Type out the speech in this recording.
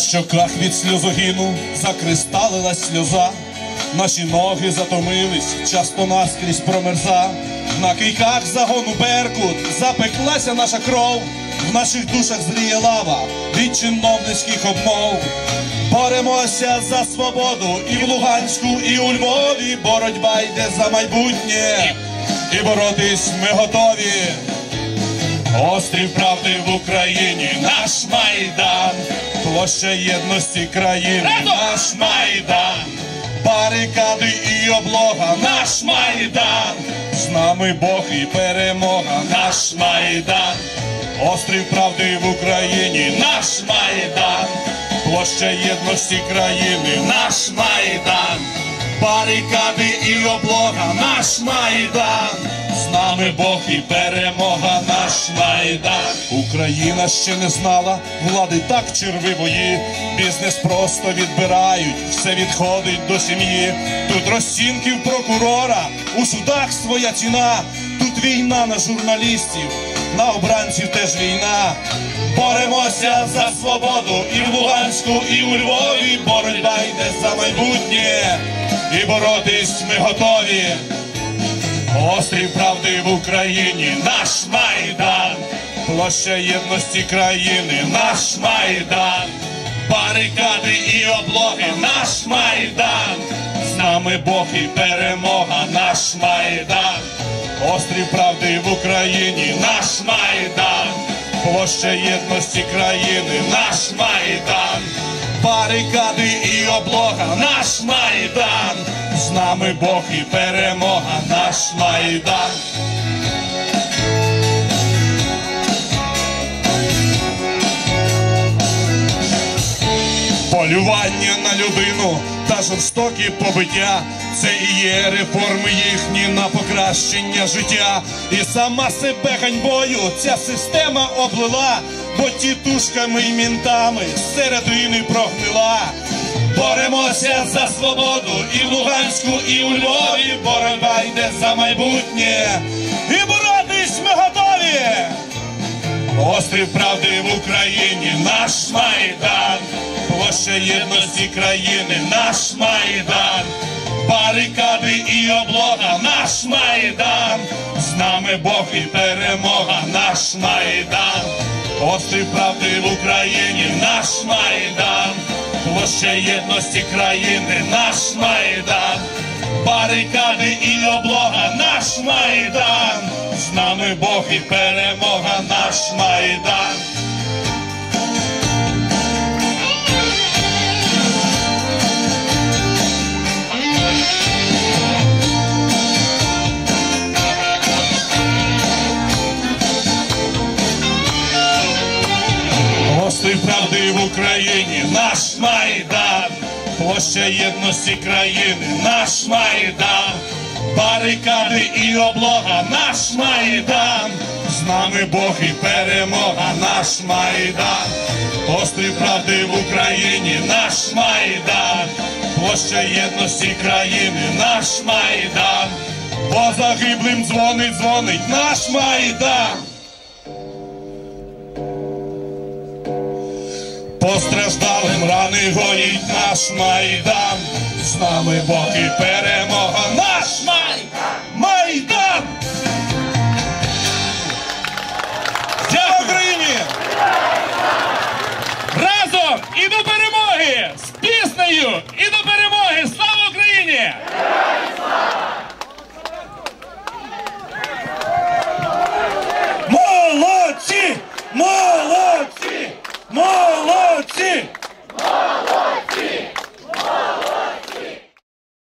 щоках від сльозогіну закристалилась сльоза. Наші ноги затомились, часто наскрізь промерза. На кийках загону Беркут запеклася наша кров. В наших душах зріє лава від чиновницьких обмов. Боремося за свободу і в Луганську, і у Львові. Боротьба йде за майбутнє, і боротись ми готові. Острів правди в Україні, наш майдан, площа єдності країни, наш майдан, барикади і облога, наш майдан, з нами Бог і перемога, наш майдан, острів правди в Україні, наш майдан, площа єдності країни, наш майдан, барикади і облога, наш майдан. З нами Бог і перемога наш майдан. Україна ще не знала влади так червивої. Бізнес просто відбирають, все відходить до сім'ї. Тут розцінків прокурора, у судах своя ціна. Тут війна на журналістів, на обранців теж війна. Боремося за свободу і в Луганську, і у Львові. Боротьба йде за майбутнє, і боротись ми готові. Острів правди в Україні, наш майдан, площа єдності країни, наш майдан, барикади і облоги, наш майдан, з нами Бог і перемога, наш майдан, острів правди в Україні, наш майдан, площа єдності країни, наш майдан, барикади і облога, наш майдан. З нами Бог і перемога, наш майдан. Полювання на людину та жорстокі побиття це і є реформи їхні на покращення життя. І сама себе ганьбою ця система облила, бо тітушками й мінтами середини прогнила. Боремося за свободу і в Луганську, і у Львові. Боротьба йде за майбутнє. І боротись ми готові. Острів правди в Україні, наш майдан, площа єдності країни, наш майдан, барикади і облога, наш майдан, з нами Бог і перемога, наш майдан, острів правди в Україні, наш майдан, площа єдності країни, наш майдан, барикади і облога, наш майдан, з нами Бог і перемога, наш майдан. Острів правди в Україні, наш майдан, площа єдності країни, наш майдан, барикади і облога, наш майдан, з нами Бог і перемога, наш майдан, острів правди в Україні, наш майдан, площа єдності країни, наш майдан, по загиблим дзвонить, дзвонить. Наш майдан. Постраждалим рани гоїть наш майдан, з нами Бог і перемога, наш майдан! Майдан! Дякую Україні! Разом і до перемоги! З піснею і до